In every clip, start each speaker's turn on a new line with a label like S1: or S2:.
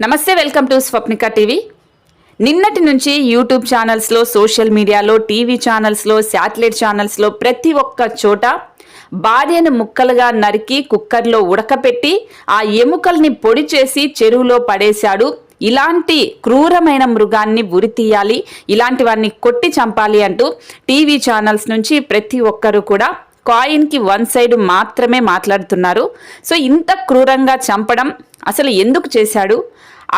S1: నమస్తే welcome to Swapnika TV. నిన్నటి నుంచి యూట్యూబ్ ఛానల్స్లో సోషల్ మీడియాలో టీవీ ఛానల్స్లో శాటిలైట్ ఛానల్స్లో ప్రతి ఒక్క చోట భార్యను ముక్కలుగా నరికి కుక్కర్లో ఉడకపెట్టి ఆ ఎముకల్ని పొడి చేసి చెరువులో పడేశాడు. ఇలాంటి క్రూరమైన మృగాన్ని ఉరి తీయాలి ఇలాంటి వారిని కొట్టి చంపాలి అంటూ టీవీ ఛానల్స్ నుంచి ప్రతి ఒక్కరూ కూడా కాయిన్కి వన్ సైడ్ మాత్రమే మాట్లాడుతున్నారు. సో ఇంత క్రూరంగా చంపడం అసలు ఎందుకు చేశాడు?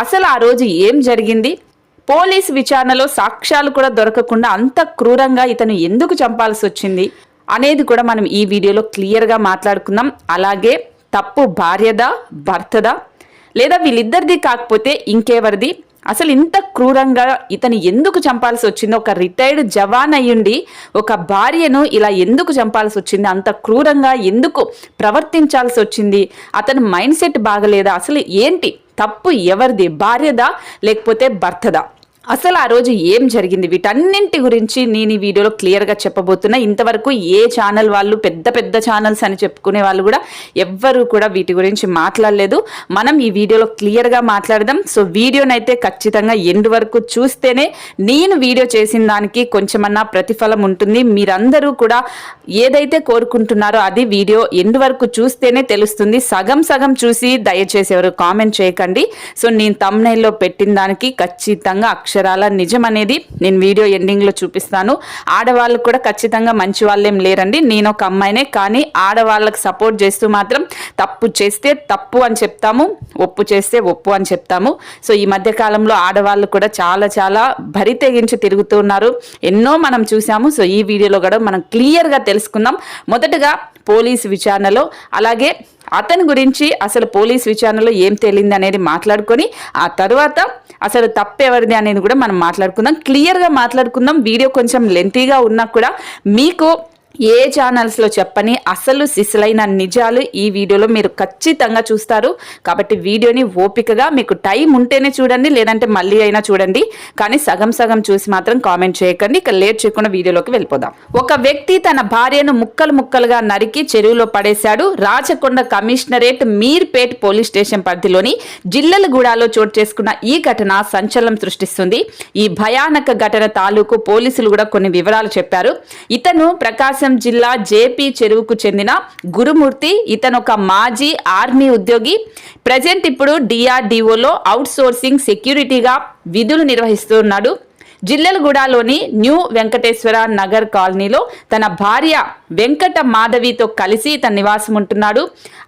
S1: అసలు ఆ రోజు ఏం జరిగింది? పోలీస్ విచారణలో సాక్ష్యాలు కూడా దొరకకుండా అంత క్రూరంగా ఇతను ఎందుకు చంపాల్సి వచ్చింది అనేది కూడా మనం ఈ వీడియోలో క్లియర్గా మాట్లాడుకుందాం. అలాగే తప్పు భార్యదా భర్తదా లేదా వీళ్ళిద్దరిది కాకపోతే ఇంకెవరిది? అసలు ఇంత క్రూరంగా ఇతను ఎందుకు చంపాల్సి వచ్చిందో ఒక రిటైర్డ్ జవాన్ అయ్యుండి ఒక భార్యను ఇలా ఎందుకు చంపాల్సి వచ్చింది అంత క్రూరంగా ఎందుకు ప్రవర్తించాల్సి వచ్చింది అతని మైండ్ సెట్ బాగలేదా అసలు ఏంటి తప్పు ఎవరిది భార్యదా లేకపోతే భర్తదా? అసలు ఆ రోజు ఏం జరిగింది? వీటన్నింటి గురించి నేను ఈ వీడియోలో క్లియర్గా చెప్పబోతున్నా. ఇంతవరకు ఏ ఛానల్ వాళ్ళు పెద్ద పెద్ద ఛానల్స్ అని చెప్పుకునే వాళ్ళు కూడా ఎవ్వరూ కూడా వీటి గురించి మాట్లాడలేదు. మనం ఈ వీడియోలో క్లియర్గా మాట్లాడదాం. సో వీడియోనైతే ఖచ్చితంగా ఎండ్ వరకు చూస్తేనే నేను వీడియో చేసిన దానికి కొంచెమన్నా ప్రతిఫలం ఉంటుంది. మీరందరూ కూడా ఏదైతే కోరుకుంటున్నారో అది వీడియో ఎండ్ వరకు చూస్తేనే తెలుస్తుంది. సగం సగం చూసి దయచేసి ఎవరు కామెంట్ చేయకండి. సో నేను తమ్నైల్లో పెట్టిన దానికి ఖచ్చితంగా అక్షరాల నిజం అనేది నేను వీడియో ఎండింగ్లో చూపిస్తాను. ఆడవాళ్ళు కూడా ఖచ్చితంగా మంచి వాళ్ళేం లేరండి. నేను ఒక అమ్మాయినే కానీ ఆడవాళ్ళకి సపోర్ట్ చేస్తూ మాత్రం తప్పు చేస్తే తప్పు అని చెప్తాము ఒప్పు చేస్తే ఒప్పు అని చెప్తాము. సో ఈ మధ్య కాలంలో ఆడవాళ్ళు కూడా చాలా చాలా భరితెగించి తిరుగుతున్నారు ఎన్నో మనం చూసాము. సో ఈ వీడియోలో కూడా మనం క్లియర్గా తెలుసుకుందాం. మొదటగా పోలీస్ విచారణలో అలాగే అతని గురించి అసలు పోలీస్ విచారణలో ఏం తేలింది అనేది మాట్లాడుకొని ఆ తర్వాత అసలు తప్పెవరిది అనేది కూడా మనం మాట్లాడుకుందాం. క్లియర్గా మాట్లాడుకుందాం. వీడియో కొంచెం లెంతీగా ఉన్నా కూడా మీకు ఏ ఛానల్స్లో చెప్పని అసలు సిసలైన నిజాలు ఈ వీడియోలో మీరు ఖచ్చితంగా చూస్తారు. కాబట్టి వీడియోని ఓపికగా మీకు టైం ఉంటేనే చూడండి లేదంటే మళ్ళీ అయినా చూడండి. కానీ సగం సగం చూసి మాత్రం కామెంట్ చేయకండి. ఇక లేట్ చేయకుండా వీడియోలోకి వెళ్ళిపోదాం. ఒక వ్యక్తి తన భార్యను ముక్కలు ముక్కలుగా నరికి చెరువులో పడేశాడు. Rachakonda commissionerate Meerpet police station పరిధిలోని జిల్లలగూడలో చోటు చేసుకున్న ఈ ఘటన సంచలనం సృష్టిస్తుంది. ఈ భయానక ఘటన తాలూకు పోలీసులు కూడా కొన్ని వివరాలు చెప్పారు. ఇతను ప్రకాశం జిల్లా జేపీ చెరువుకు చెందిన గురుమూర్తి ఇతను ఒక మాజీ ఆర్మీ ఉద్యోగి. ప్రజెంట్ ఇప్పుడు డిఆర్డిఓలో అవుట్ సోర్సింగ్ సెక్యూరిటీగా విధులు నిర్వహిస్తున్నాడు. జిల్లెలగూడలోని న్యూ వెంకటేశ్వర నగర్ కాలనీలో తన భార్య వెంకట మాధవితో కలిసి తన నివాసం ఉంటున్నాడు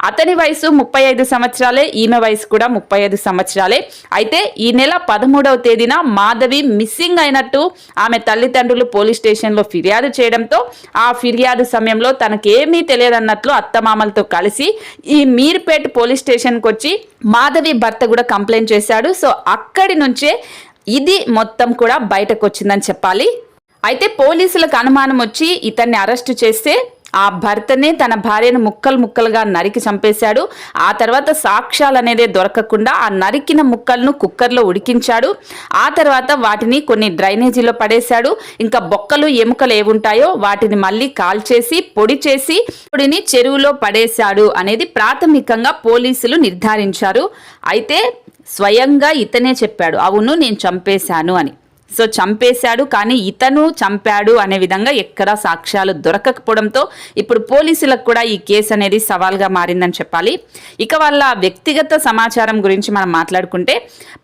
S1: అతని వయసు ముప్పై ఐదు సంవత్సరాలే ఈమె వయసు కూడా ముప్పై ఐదు సంవత్సరాలే. అయితే ఈ నెల పదమూడవ తేదీన మాధవి మిస్సింగ్ అయినట్టు ఆమె తల్లిదండ్రులు పోలీస్ స్టేషన్లో ఫిర్యాదు చేయడంతో ఆ ఫిర్యాదు సమయంలో తనకేమీ తెలియదన్నట్లు అత్తమామలతో కలిసి ఈ మీర్పేట్ పోలీస్ స్టేషన్కి వచ్చి మాధవి భర్త కూడా కంప్లైంట్ చేశాడు. సో అక్కడి నుంచే ఇది మొత్తం కూడా బయటకు వచ్చిందని చెప్పాలి. అయితే పోలీసులకు అనుమానం వచ్చి ఇతన్ని అరెస్టు చేస్తే ఆ భర్తనే తన భార్యను ముక్కలు ముక్కలుగా నరికి చంపేశాడు. ఆ తర్వాత సాక్ష్యాలు అనేదే దొరకకుండా ఆ నరికిన ముక్కలను కుక్కర్లో ఉడికించాడు. ఆ తర్వాత వాటిని కొన్ని డ్రైనేజీలో పడేశాడు. ఇంకా బొక్కలు ఎముకలు ఏముంటాయో వాటిని మళ్ళీ కాల్చేసి పొడి చేసి పొడిని చెరువులో పడేశాడు అనేది ప్రాథమికంగా పోలీసులు నిర్ధారించారు. అయితే స్వయంగా ఇతనే చెప్పాడు అవును నేను చంపేశాను అని. సో చంపేశాడు కానీ ఇతను చంపాడు అనే విధంగా ఎక్కడా సాక్ష్యాలు దొరకకపోవడంతో ఇప్పుడు పోలీసులకు కూడా ఈ కేసు అనేది సవాల్గా మారిందని చెప్పాలి. ఇక వాళ్ళ వ్యక్తిగత సమాచారం గురించి మనం మాట్లాడుకుంటే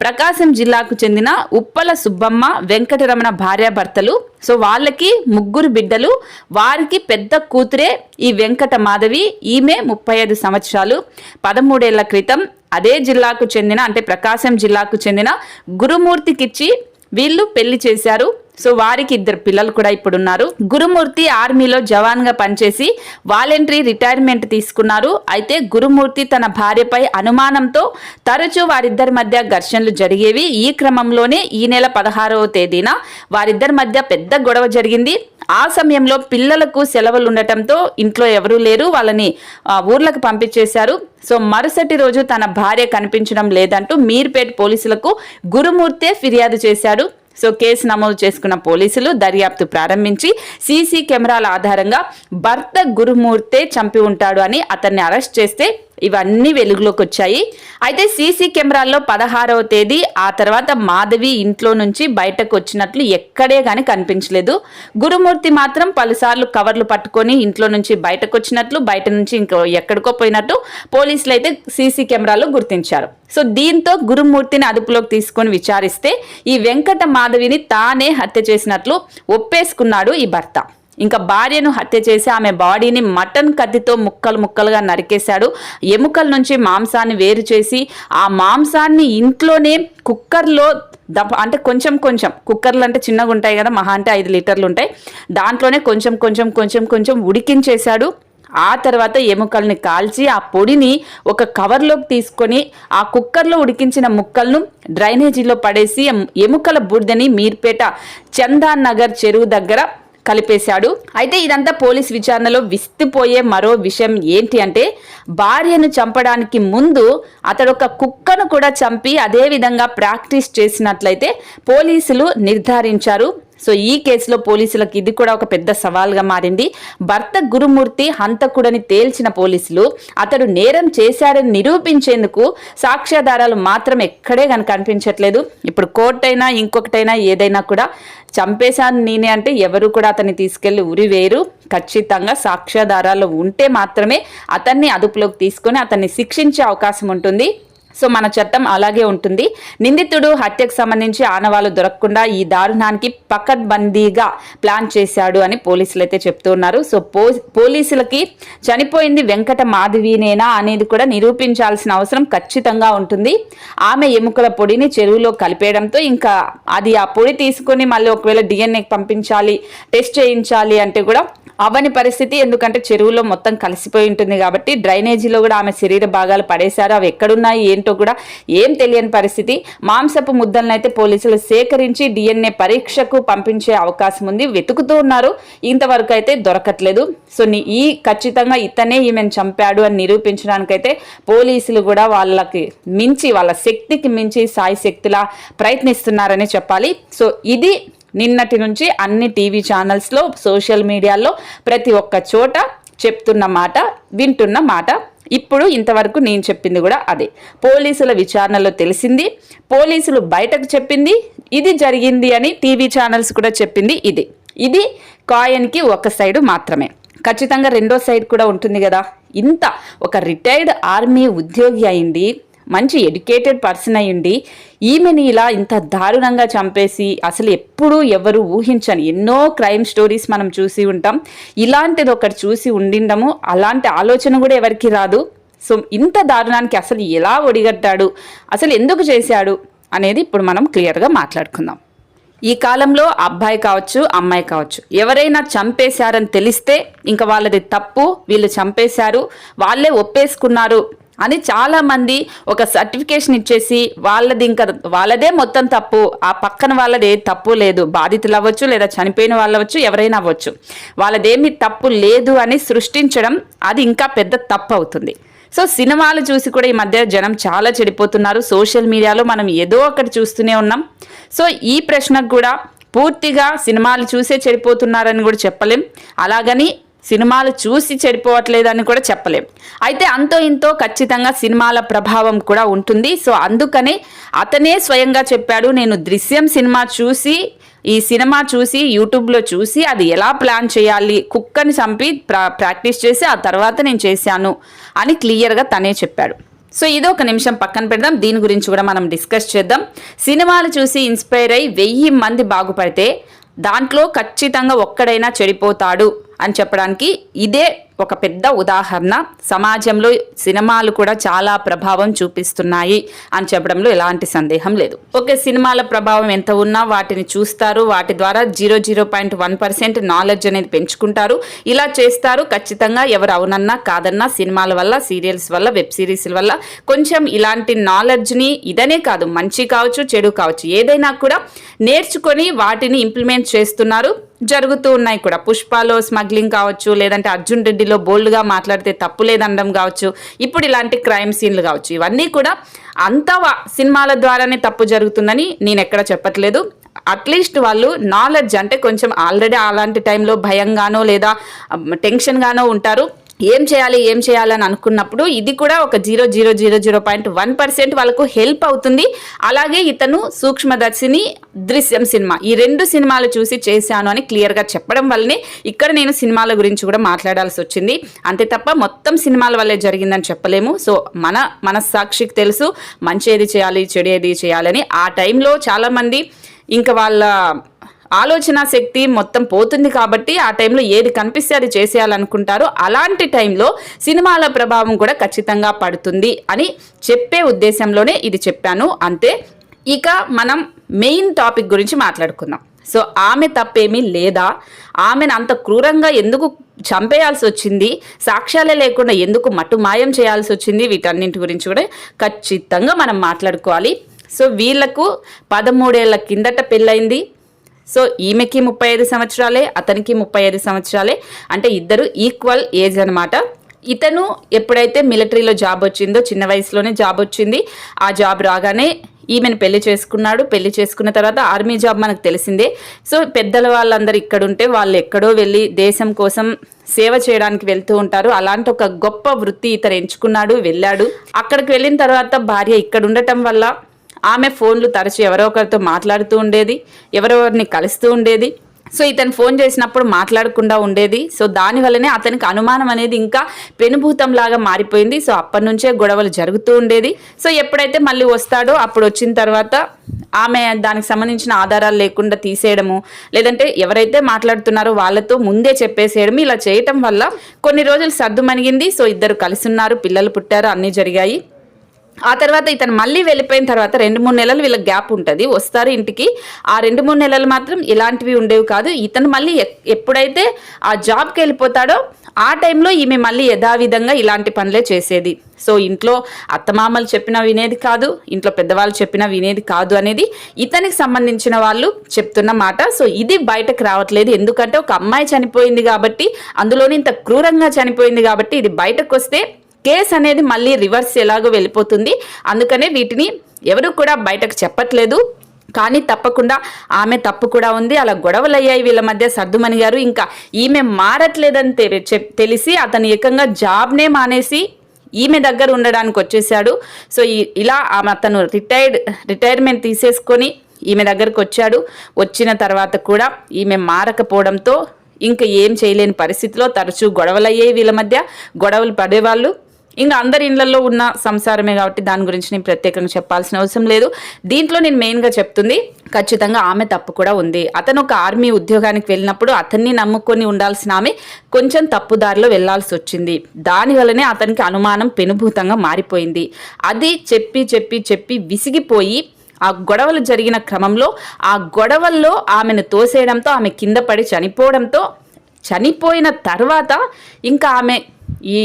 S1: ప్రకాశం జిల్లాకు చెందిన ఉప్పల సుబ్బమ్మ వెంకటరమణ భార్యాభర్తలు సో వాళ్ళకి ముగ్గురు బిడ్డలు వారికి పెద్ద కూతురే ఈ వెంకట మాధవి ఈమె ముప్పై ఐదు సంవత్సరాలు. పదమూడేళ్ళ క్రితం అదే జిల్లాకు చెందిన అంటే ప్రకాశం జిల్లాకు చెందిన గురుమూర్తికిచ్చి వీళ్ళు పెళ్ళి చేశారు. సో వారికి ఇద్దరు పిల్లలు కూడా ఇప్పుడు ఉన్నారు గురుమూర్తి ఆర్మీలో జవాన్గా పనిచేసి వాలంటరీ రిటైర్మెంట్ తీసుకున్నారు. అయితే గురుమూర్తి తన భార్యపై అనుమానంతో తరచూ వారిద్దరి మధ్య ఘర్షణలు జరిగేవి. ఈ క్రమంలోనే ఈ నెల పదహారవ తేదీన వారిద్దరి మధ్య పెద్ద గొడవ జరిగింది. ఆ సమయంలో పిల్లలకు సెలవులు ఉండటంతో ఇంట్లో ఎవరూ లేరు. వాళ్ళని ఊర్లకు పంపించేశారు. సో మరుసటి రోజు తన భార్య కనిపించడం లేదంటూ మీర్పేట్ పోలీసులకు గురుమూర్తే ఫిర్యాదు చేశాడు సో కేసు నమోదు చేసుకున్న పోలీసులు దర్యాప్తు ప్రారంభించి సీసీ కెమెరాల ఆధారంగా భర్త గురుమూర్తే చంపి ఉంటాడు అని అతన్ని అరెస్ట్ చేస్తే ఇవన్నీ వెలుగులోకి వచ్చాయి. అయితే సీసీ కెమెరాల్లో పదహారవ తేదీ ఆ తర్వాత మాధవి ఇంట్లో నుంచి బయటకు వచ్చినట్లు ఎక్కడే కానీ కనిపించలేదు. గురుమూర్తి మాత్రం పలుసార్లు కవర్లు పట్టుకొని ఇంట్లో నుంచి బయటకు వచ్చినట్లు బయట నుంచి ఇంకో ఎక్కడికో పోయినట్టు పోలీసులు అయితే సీసీ కెమెరాలో గుర్తించారు. సో దీంతో గురుమూర్తిని అదుపులోకి తీసుకొని విచారిస్తే ఈ వెంకట మాధవిని తానే హత్య చేసినట్లు ఒప్పేసుకున్నాడు ఈ భర్త. ఇంకా భార్యను హత్య చేసి ఆమె బాడీని మటన్ కత్తితో ముక్కలు ముక్కలుగా నరికేశాడు. ఎముకల నుంచి మాంసాన్ని వేరు చేసి ఆ మాంసాన్ని ఇంట్లోనే కుక్కర్లో దప అంటే కొంచెం కొంచెం కుక్కర్లు అంటే చిన్నగా ఉంటాయి కదా మహా అంటే ఐదు లీటర్లు ఉంటాయి. దాంట్లోనే కొంచెం కొంచెం కొంచెం కొంచెం ఉడికించేశాడు. ఆ తర్వాత ఎముకల్ని కాల్చి ఆ పొడిని ఒక కవర్లోకి తీసుకొని ఆ కుక్కర్లో ఉడికించిన ముక్కలను డ్రైనేజీలో పడేసి ఎముకల బూడిదని మీర్పేట చందాన్ నగర్ చెరువు దగ్గర కలిపేశాడు. అయితే ఇదంతా పోలీస్ విచారణలో విస్తుపోయే మరో విషయం ఏంటి అంటే భార్యను చంపడానికి ముందు అతడు ఒక కుక్కను కూడా చంపి అదే విధంగా ప్రాక్టీస్ చేసినట్లయితే పోలీసులు నిర్ధారించారు. సో ఈ కేసులో పోలీసులకు ఇది కూడా ఒక పెద్ద సవాల్గా మారింది. భర్త గురుమూర్తి హంతకుడని తేల్చిన పోలీసులు అతడు నేరం చేశాడని నిరూపించేందుకు సాక్ష్యాధారాలు మాత్రం ఎక్కడే కనుక కనిపించట్లేదు. ఇప్పుడు కోర్టైనా ఇంకొకటైనా ఏదైనా కూడా చంపేశాను నేనే అంటే ఎవరు కూడా అతన్ని తీసుకెళ్ళి ఉరి వేరు ఖచ్చితంగా సాక్ష్యాధారాలు ఉంటే మాత్రమే అతన్ని అదుపులోకి తీసుకొని అతన్ని శిక్షించే అవకాశం ఉంటుంది. సో మన చట్టం అలాగే ఉంటుంది. నిందితుడు హత్యకు సంబంధించి ఆనవాళ్ళు దొరకకుండా ఈ దారుణానికి పకడ్బందీగా ప్లాన్ చేశాడు అని పోలీసులు అయితే చెప్తున్నారు సో పోలీసులకి చనిపోయింది వెంకట మాధవీనేనా అనేది కూడా నిరూపించాల్సిన అవసరం ఖచ్చితంగా ఉంటుంది. ఆమె ఎముకల పొడిని చెరువులో కలిపేయడంతో ఇంకా అది ఆ పొడి తీసుకొని మళ్ళీ ఒకవేళ డిఎన్ఏకి పంపించాలి టెస్ట్ చేయించాలి అంటే కూడా అవని పరిస్థితి. ఎందుకంటే చెరువులో మొత్తం కలిసిపోయి ఉంటుంది కాబట్టి డ్రైనేజీలో కూడా ఆమె శరీర భాగాలు పడేశారు. అవి ఎక్కడున్నాయి? ఏం కూడా ఏం తెలియని పరిస్థితి. మాంసపు ముద్దలను అయితే పోలీసులు సేకరించి డిఎన్ఏ పరీక్షకు పంపించే అవకాశం ఉంది. వెతుకుతూ ఉన్నారు. ఇంతవరకు అయితే దొరకట్లేదు. సో ఈ ఖచ్చితంగా ఇతనే ఈమెను చంపాడు అని నిరూపించడానికైతే పోలీసులు కూడా వాళ్ళకి మించి వాళ్ళ శక్తికి మించి సాయి శక్తిలా ప్రయత్నిస్తున్నారని చెప్పాలి. సో ఇది నిన్నటి నుంచి అన్ని టీవీ ఛానల్స్లో సోషల్ మీడియాలో ప్రతి ఒక్క చోట చెప్తున్న మాట వింటున్న మాట. ఇప్పుడు ఇంతవరకు నేను చెప్పింది కూడా అదే. పోలీసుల విచారణలో తెలిసింది పోలీసులు బయటకు చెప్పింది ఇది జరిగింది అని టీవీ ఛానల్స్ కూడా చెప్పింది ఇది. ఇది కాయన్కి ఒక సైడు మాత్రమే. ఖచ్చితంగా రెండో సైడ్ కూడా ఉంటుంది కదా. ఇంత ఒక రిటైర్డ్ ఆర్మీ ఉద్యోగి అయింది మంచి ఎడ్యుకేటెడ్ పర్సన్ అయ్యుండి ఈమెని ఇలా ఇంత దారుణంగా చంపేసి అసలు ఎప్పుడూ ఎవరు ఊహించని ఎన్నో క్రైమ్ స్టోరీస్ మనం చూసి ఉంటాం. ఇలాంటిది ఒకటి చూసి ఉండిండము. అలాంటి ఆలోచన కూడా ఎవరికి రాదు. సో ఇంత దారుణానికి అసలు ఎలా ఒడిగట్టాడు? అసలు ఎందుకు చేశాడు? అనేది ఇప్పుడు మనం క్లియర్గా మాట్లాడుకుందాం. ఈ కాలంలో అబ్బాయి కావచ్చు అమ్మాయి కావచ్చు ఎవరైనా చంపేశారని తెలిస్తే ఇంకా వాళ్ళది తప్పు వీళ్ళు చంపేశారు వాళ్ళే ఒప్పేసుకున్నారు అని చాలామంది ఒక సర్టిఫికేషన్ ఇచ్చేసి వాళ్ళది ఇంకా వాళ్ళదే మొత్తం తప్పు ఆ పక్కన వాళ్ళది తప్పు లేదు. బాధితులు అవ్వచ్చు లేదా చనిపోయిన వాళ్ళు అవ్వచ్చు ఎవరైనా అవ్వచ్చు. వాళ్ళదేమి తప్పు లేదు అని సృష్టించడం అది ఇంకా పెద్ద తప్పు అవుతుంది సో సినిమాలు చూసి కూడా ఈ మధ్య జనం చాలా చెడిపోతున్నారు. సోషల్ మీడియాలో మనం ఏదో ఒకటి చూస్తూనే ఉన్నాం. సో ఈ ప్రశ్నకు కూడా పూర్తిగా సినిమాలు చూసే చెడిపోతున్నారని కూడా చెప్పలేం. అలాగని సినిమాలు చూసి చెడిపోవట్లేదని కూడా చెప్పలేం. అయితే అంతో ఇంతో ఖచ్చితంగా సినిమాల ప్రభావం కూడా ఉంటుంది. సో అందుకనే అతనే స్వయంగా చెప్పాడు నేను దృశ్యం సినిమా చూసి ఈ సినిమా చూసి యూట్యూబ్లో చూసి అది ఎలా ప్లాన్ చేయాలి? కుక్కని చంపి ప్రా ప్రాక్టీస్ చేసి ఆ తర్వాత నేను చేశాను అని క్లియర్గా తనే చెప్పాడు. సో ఇది ఒక నిమిషం పక్కన పెడదాం. దీని గురించి కూడా మనం డిస్కస్ చేద్దాం. సినిమాలు చూసి ఇన్స్పైర్ అయ్యి వెయ్యి మంది బాగుపడితే దాంట్లో ఖచ్చితంగా ఒక్కడైనా చెడిపోతాడు. అని చెప్పడానికి ఇదే ఒక పెద్ద ఉదాహరణ. సమాజంలో సినిమాలు కూడా చాలా ప్రభావం చూపిస్తున్నాయి అని చెప్పడంలో ఎలాంటి సందేహం లేదు. ఓకే సినిమాల ప్రభావం ఎంత ఉన్నా వాటిని చూస్తారు. వాటి ద్వారా zero zero point one percent knowledge అనేది పెంచుకుంటారు. ఇలా చేస్తారు. ఖచ్చితంగా ఎవరు అవునన్నా కాదన్నా సినిమాల వల్ల సీరియల్స్ వల్ల వెబ్ సిరీస్ల వల్ల కొంచెం ఇలాంటి నాలెడ్జ్ని ఇదనే కాదు మంచి కావచ్చు చెడు కావచ్చు ఏదైనా కూడా నేర్చుకొని వాటిని ఇంప్లిమెంట్ చేస్తున్నారు. జరుగుతూ ఉన్నాయి కూడా. పుష్పలో స్మగ్లింగ్ కావచ్చు లేదంటే అర్జున్ రెడ్డిలో బోల్డ్గా మాట్లాడితే తప్పు లేదనడం కావచ్చు ఇప్పుడు ఇలాంటి క్రైమ్ సీన్లు కావచ్చు. ఇవన్నీ కూడా అంతా సినిమాల ద్వారానే తప్పు జరుగుతుందని నేను ఎక్కడ చెప్పట్లేదు. అట్లీస్ట్ వాళ్ళు నాలెడ్జ్ అంటే కొంచెం ఆల్రెడీ అలాంటి టైంలో భయంగానో లేదా టెన్షన్గానో ఉంటారు. ఏం చేయాలి ఏం చేయాలని అనుకున్నప్పుడు ఇది కూడా ఒక zero zero zero zero point one percent వాళ్ళకు హెల్ప్ అవుతుంది. అలాగే ఇతను సూక్ష్మదర్శిని దృశ్యం సినిమా. ఈ రెండు సినిమాలు చూసి చేశాను అని క్లియర్గా చెప్పడం వల్లనే ఇక్కడ నేను సినిమాల గురించి కూడా మాట్లాడాల్సి వచ్చింది. అంతే తప్ప మొత్తం సినిమాల వల్లే జరిగిందని చెప్పలేము. సో మన మనస్సాక్షికి తెలుసు మంచి ఏది చేయాలి చెడు ఏది చేయాలని ఆ టైంలో చాలామంది ఇంకా వాళ్ళ ఆలోచన శక్తి మొత్తం పోతుంది కాబట్టి ఆ టైంలో ఏది కనిపిస్తే అది చేసేయాలనుకుంటారో అలాంటి టైంలో సినిమాల ప్రభావం కూడా ఖచ్చితంగా పడుతుంది అని చెప్పే ఉద్దేశంలోనే ఇది చెప్పాను. అంతే ఇక మనం మెయిన్ టాపిక్ గురించి మాట్లాడుకుందాం. సో ఆమె తప్పేమీ లేదా? ఆమెను అంత క్రూరంగా ఎందుకు చంపేయాల్సి వచ్చింది? సాక్ష్యాలే లేకుండా ఎందుకు మట్టు మాయం చేయాల్సి వచ్చింది? వీటన్నింటి గురించి కూడా ఖచ్చితంగా మనం మాట్లాడుకోవాలి. సో వీళ్ళకు పదమూడేళ్ళ కిందట పెళ్ళైంది సో ఈమెకి ముప్పై ఐదు సంవత్సరాలే అతనికి ముప్పై ఐదు సంవత్సరాలే. అంటే ఇద్దరు ఈక్వల్ ఏజ్ అనమాట ఇతను ఎప్పుడైతే మిలిటరీలో జాబ్ వచ్చిందో చిన్న వయసులోనే జాబ్ వచ్చింది. ఆ జాబ్ రాగానే ఈమెను పెళ్ళి చేసుకున్నాడు. పెళ్ళి చేసుకున్న తర్వాత ఆర్మీ జాబ్ మనకు తెలిసిందే. సో పెద్దల వాళ్ళందరూ ఇక్కడ ఉంటే వాళ్ళు ఎక్కడో వెళ్ళి దేశం కోసం సేవ చేయడానికి వెళ్తూ ఉంటారు. అలాంటి ఒక గొప్ప వృత్తి ఇతను ఎంచుకున్నాడు వెళ్ళాడు. అక్కడికి వెళ్ళిన తర్వాత భార్య ఇక్కడ ఉండటం వల్ల ఆమె ఫోన్లు తరచు ఎవరో ఒకరితో మాట్లాడుతూ ఉండేది ఎవరెవరిని కలుస్తూ ఉండేది. సో ఇతను ఫోన్ చేసినప్పుడు మాట్లాడకుండా ఉండేది. సో దానివల్లనే అతనికి అనుమానం అనేది ఇంకా పెనుభూతంలాగా మారిపోయింది. సో అప్పటి నుంచే గొడవలు జరుగుతూ ఉండేది. సో ఎప్పుడైతే మళ్ళీ వస్తాడో అప్పుడు వచ్చిన తర్వాత ఆమె దానికి సంబంధించిన ఆధారాలు లేకుండా తీసేయడము లేదంటే ఎవరైతే మాట్లాడుతున్నారో వాళ్ళతో ముందే చెప్పేసేయడం ఇలా చేయటం వల్ల కొన్ని రోజులు సర్దుమణిగింది సో ఇద్దరు కలిసి ఉన్నారు పిల్లలు పుట్టారు అన్నీ జరిగాయి. ఆ తర్వాత ఇతను మళ్ళీ వెళ్ళిపోయిన తర్వాత రెండు మూడు నెలలు వీళ్ళకి గ్యాప్ ఉంటుంది. వస్తారు ఇంటికి. ఆ రెండు మూడు నెలలు మాత్రం ఇలాంటివి ఉండేవి కాదు. ఇతను మళ్ళీ ఎప్పుడైతే ఆ జాబ్కి వెళ్ళిపోతాడో ఆ టైంలో ఈమె మళ్ళీ యథావిధంగా ఇలాంటి పనులే చేసేది. సో ఇంట్లో అత్తమామలు చెప్పినా వినేది కాదు ఇంట్లో పెద్దవాళ్ళు చెప్పినా వినేది కాదు అనేది ఇతనికి సంబంధించిన వాళ్ళు చెప్తున్న మాట. సో ఇది బయటకు రావట్లేదు. ఎందుకంటే ఒక అమ్మాయి చనిపోయింది కాబట్టి అందులోని ఇంత క్రూరంగా చనిపోయింది కాబట్టి ఇది బయటకు వస్తే కేస్ అనేది మళ్ళీ రివర్స్ ఎలాగో వెళ్ళిపోతుంది. అందుకనే వీటిని ఎవరు కూడా బయటకు చెప్పట్లేదు. కానీ తప్పకుండా ఆమె తప్పు కూడా ఉంది. అలా గొడవలు అయ్యాయి వీళ్ళ మధ్య సర్దుమణి గారు. ఇంకా ఈమె మారట్లేదని చెప్- తెలిసి అతను ఏకంగా జాబ్నే మానేసి ఈమె దగ్గర ఉండడానికి వచ్చేసాడు సో ఇలా ఆమె అతను రిటైర్డ్ రిటైర్మెంట్ తీసేసుకొని ఈమె దగ్గరకు వచ్చాడు. వచ్చిన తర్వాత కూడా ఈమె మారకపోవడంతో ఇంకా ఏం చేయలేని పరిస్థితిలో తరచూ గొడవలు అయ్యాయి వీళ్ళ మధ్య. గొడవలు పడేవాళ్ళు. ఇంకా అందరి ఇళ్ళలో ఉన్న సంసారమే కాబట్టి దాని గురించి నేను ప్రత్యేకంగా చెప్పాల్సిన అవసరం లేదు. దీంట్లో నేను మెయిన్గా చెప్తుంది ఖచ్చితంగా ఆమె తప్పు కూడా ఉంది. అతను ఒక ఆర్మీ ఉద్యోగానికి వెళ్ళినప్పుడు అతన్ని నమ్ముకొని ఉండాల్సిన ఆమె కొంచెం తప్పుదారిలో వెళ్ళాల్సి వచ్చింది. దానివల్లనే అతనికి అనుమానం పెనుభూతంగా మారిపోయింది. అది చెప్పి చెప్పి చెప్పి విసిగిపోయి ఆ గొడవలు జరిగిన క్రమంలో ఆ గొడవల్లో ఆమెను తోసేయడంతో ఆమె కింద పడి చనిపోవడంతో చనిపోయిన తర్వాత ఇంకా ఆమె ఈ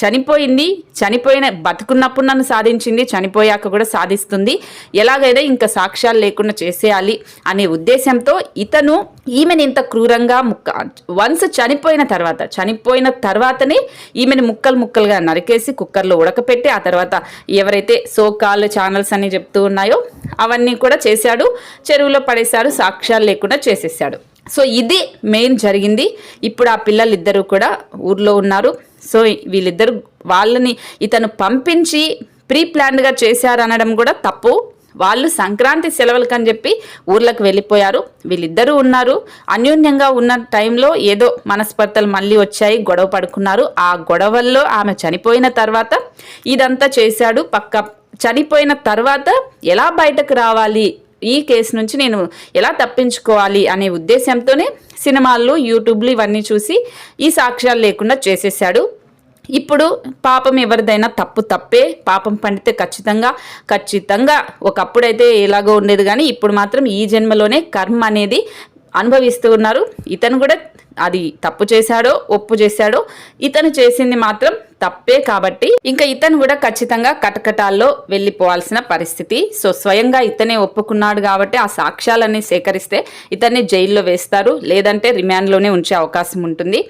S1: చనిపోయింది చనిపోయిన బతుకున్నప్పుడు నన్ను సాధించింది చనిపోయాక కూడా సాధిస్తుంది. ఎలాగైతే ఇంకా సాక్ష్యాలు లేకుండా చేసేయాలి అనే ఉద్దేశంతో ఇతను ఈమెను ఇంత క్రూరంగా ముక్క వన్స్ చనిపోయిన తర్వాత చనిపోయిన తర్వాతనే ఈమెను ముక్కలు ముక్కలుగా నరికేసి కుక్కర్లో ఉడకపెట్టి ఆ తర్వాత ఎవరైతే సోకాల్ ఛానల్స్ అని చెప్తూ ఉన్నాయో అవన్నీ కూడా చేశాడు చెరువులో పడేశాడు సాక్ష్యాలు లేకుండా చేసేసాడు సో ఇది మెయిన్ జరిగింది. ఇప్పుడు ఆ పిల్లలిద్దరూ కూడా ఊర్లో ఉన్నారు. సో వీళ్ళిద్దరు వాళ్ళని ఇతను పంపించి ప్రీ ప్లాన్డ్గా చేశారనడం కూడా తప్పు. వాళ్ళు సంక్రాంతి సెలవులకని చెప్పి ఊర్లకు వెళ్ళిపోయారు. వీళ్ళిద్దరూ ఉన్నారు. అన్యోన్యంగా ఉన్న టైంలో ఏదో మనస్పర్ధలు మళ్ళీ వచ్చాయి గొడవ పడుకున్నారు. ఆ గొడవల్లో ఆమె చనిపోయిన తర్వాత ఇదంతా చేశాడు. పక్క చనిపోయిన తర్వాత ఎలా బయటకు రావాలి? ఈ కేసు నుంచి నేను ఎలా తప్పించుకోవాలి అనే ఉద్దేశంతోనే సినిమాల్లో యూట్యూబ్లు ఇవన్నీ చూసి ఈ సాక్ష్యాలు లేకుండా చేసేసాడు ఇప్పుడు పాపం ఎవరిదైనా తప్పు తప్పే పాపం పండితే ఖచ్చితంగా ఖచ్చితంగా ఒకప్పుడైతే ఎలాగో ఉండేది కానీ ఇప్పుడు మాత్రం ఈ జన్మలోనే కర్మ అనేది అనుభవిస్తూ ఉన్నారు. ఇతను కూడా అది తప్పు చేశాడో ఒప్పు చేశాడో ఇతను చేసింది మాత్రం తప్పే కాబట్టి ఇంకా ఇతను కూడా ఖచ్చితంగా కటకటాల్లో వెళ్ళిపోవాల్సిన పరిస్థితి. సో స్వయంగా ఇతనే ఒప్పుకున్నాడు కాబట్టి ఆ సాక్ష్యాలన్నీ సేకరిస్తే ఇతన్ని జైల్లో వేస్తారు. లేదంటే రిమాండ్లోనే ఉంచే అవకాశం ఉంటుంది.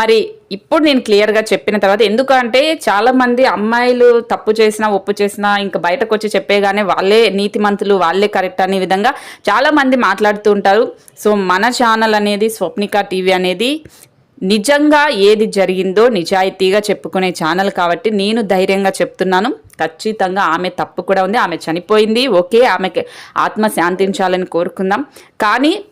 S1: మరి ఇప్పుడు నేను క్లియర్గా చెప్పిన తర్వాత ఎందుకంటే చాలా మంది అమ్మాయిలు తప్పు చేసినా ఒప్పు చేసినా ఇంకా బయటకు వచ్చి చెప్పేగానే వాళ్ళే నీతిమంతులు వాళ్ళే కరెక్ట్ అనే విధంగా చాలామంది మాట్లాడుతూ ఉంటారు. సో మన ఛానల్ అనేది స్వప్నిక టీవీ అనేది నిజంగా ఏది జరిగిందో నిజాయితీగా చెప్పుకునే ఛానల్ కాబట్టి నేను ధైర్యంగా చెప్తున్నాను. ఖచ్చితంగా ఆమె తప్పు కూడా ఉంది. ఆమె చనిపోయింది. ఓకే ఆమెకి ఆత్మ శాంతించాలని కోరుకుందాం. కానీ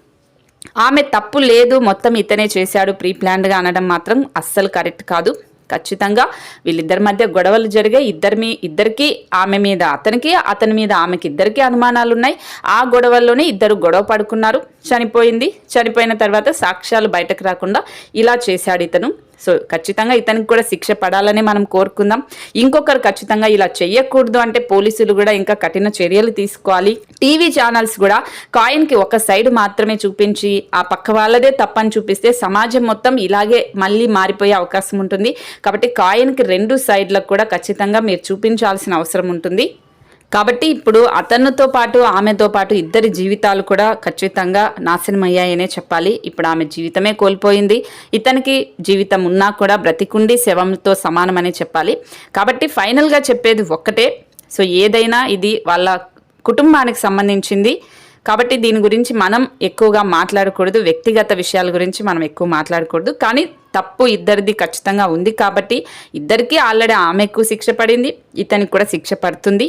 S1: ఆమె తప్పు లేదు. మొత్తం ఇతనే చేశాడు. ప్రీ ప్లాన్డ్గా అనడం మాత్రం అస్సలు కరెక్ట్ కాదు. ఖచ్చితంగా వీళ్ళిద్దరి మధ్య గొడవలు జరిగాయి. ఇద్దరి మీ ఇద్దరికి ఆమె మీద అతనికి అతని మీద ఆమెకి ఇద్దరికి అనుమానాలు ఉన్నాయి ఆ గొడవల్లోనే ఇద్దరు గొడవ పడుకున్నారు. చనిపోయింది. చనిపోయిన తర్వాత సాక్ష్యాలు బయటకు రాకుండా ఇలా చేశాడు ఇతను. సో ఖచ్చితంగా ఇతనికి కూడా శిక్ష పడాలని మనం కోరుకుందాం. ఇంకొకరు ఖచ్చితంగా ఇలా చెయ్యకూడదు అంటే పోలీసులు కూడా ఇంకా కఠిన చర్యలు తీసుకోవాలి. టీవీ ఛానల్స్ కూడా కాయిన్కి ఒక సైడ్ మాత్రమే చూపించి ఆ పక్క వాళ్ళదే తప్పని చూపిస్తే సమాజం మొత్తం ఇలాగే మళ్ళీ మారిపోయే అవకాశం ఉంటుంది. కాబట్టి కాయిన్కి రెండు సైడ్లకు కూడా ఖచ్చితంగా మీరు చూపించాల్సిన అవసరం ఉంటుంది. కాబట్టి ఇప్పుడు అతనితో పాటు ఆమెతో పాటు ఇద్దరి జీవితాలు కూడా ఖచ్చితంగా నాశనం అయ్యాయనే చెప్పాలి. ఇప్పుడు ఆమె జీవితమే కోల్పోయింది. ఇతనికి జీవితం ఉన్నా కూడా బ్రతికుండి శవంతో సమానమనే చెప్పాలి. కాబట్టి ఫైనల్గా చెప్పేది ఒక్కటే. సో ఏదైనా ఇది వాళ్ళ కుటుంబానికి సంబంధించింది. కాబట్టి దీని గురించి మనం ఎక్కువగా మాట్లాడకూడదు. వ్యక్తిగత విషయాల గురించి మనం ఎక్కువ మాట్లాడకూడదు. కానీ తప్పు ఇద్దరిది ఖచ్చితంగా ఉంది కాబట్టి ఇద్దరికీ ఆల్రెడీ ఆమెకు శిక్ష పడింది. ఇతనికి కూడా శిక్ష పడుతుంది.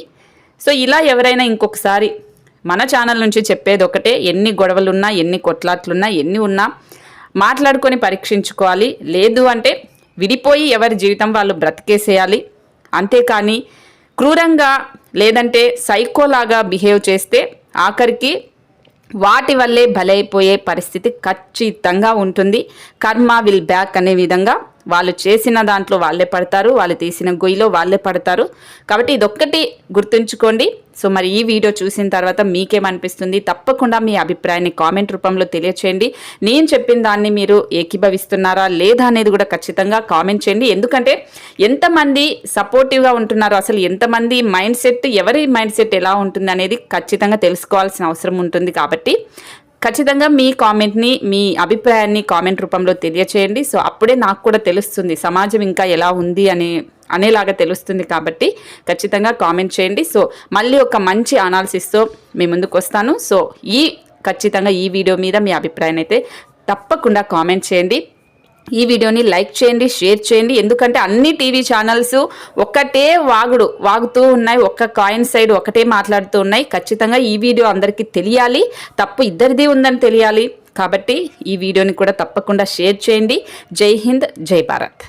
S1: సో ఇలా ఎవరైనా ఇంకొకసారి మన ఛానల్ నుంచి చెప్పేది ఒకటే ఎన్ని గొడవలున్నా ఎన్ని కొట్లాట్లున్నా ఎన్ని ఉన్నా మాట్లాడుకొని పరీక్షించుకోవాలి. లేదు అంటే విడిపోయి ఎవరి జీవితం వాళ్ళు బ్రతికేసేయాలి. అంతేకాని క్రూరంగా లేదంటే సైకోలాగా బిహేవ్ చేస్తే ఆఖరికి వాటి వల్లే బలైపోయే పరిస్థితి ఖచ్చితంగా ఉంటుంది. కర్మ విల్ బ్యాక్ అనే విధంగా వాళ్ళు చేసిన దాంట్లో వాళ్ళే పడతారు వాళ్ళు తీసిన గొయ్యిలో వాళ్ళే పడతారు. కాబట్టి ఇదొక్కటి గుర్తుంచుకోండి. సో మరి ఈ వీడియో చూసిన తర్వాత మీకేమనిపిస్తుంది? తప్పకుండా మీ అభిప్రాయాన్ని కామెంట్ రూపంలో తెలియచేయండి. నేను చెప్పిన దాన్ని మీరు ఏకీభవిస్తున్నారా లేదా అనేది కూడా ఖచ్చితంగా కామెంట్ చేయండి. ఎందుకంటే ఎంతమంది సపోర్టివ్గా ఉంటున్నారో అసలు ఎంతమంది మైండ్ సెట్ ఎవరి మైండ్ సెట్ ఎలా ఉంటుంది అనేది ఖచ్చితంగా తెలుసుకోవాల్సిన అవసరం ఉంటుంది కాబట్టి ఖచ్చితంగా మీ కామెంట్ని మీ అభిప్రాయాన్ని కామెంట్ రూపంలో తెలియచేయండి. సో అప్పుడే నాకు కూడా తెలుస్తుంది సమాజం ఇంకా ఎలా ఉంది అని అనేలాగా తెలుస్తుంది కాబట్టి ఖచ్చితంగా కామెంట్ చేయండి. సో మళ్ళీ ఒక మంచి అనాలిసిస్తో మీ ముందుకు వస్తాను. సో ఈ ఖచ్చితంగా ఈ వీడియో మీద మీ అభిప్రాయాన్ని అయితే తప్పకుండా కామెంట్ చేయండి. ఈ వీడియోని లైక్ చేయండి షేర్ చేయండి. ఎందుకంటే అన్ని టీవీ ఛానల్స్ ఒక్కటే వాగుడు వాగుతూ ఉన్నాయి. ఒక్క కాయిన్ సైడ్ ఒకటే మాట్లాడుతూ ఉన్నాయి. ఖచ్చితంగా ఈ వీడియో అందరికీ తెలియాలి. తప్పు ఇద్దరిది ఉందని తెలియాలి. కాబట్టి ఈ వీడియోని కూడా తప్పకుండా షేర్ చేయండి. జై హింద్ జై భారత్.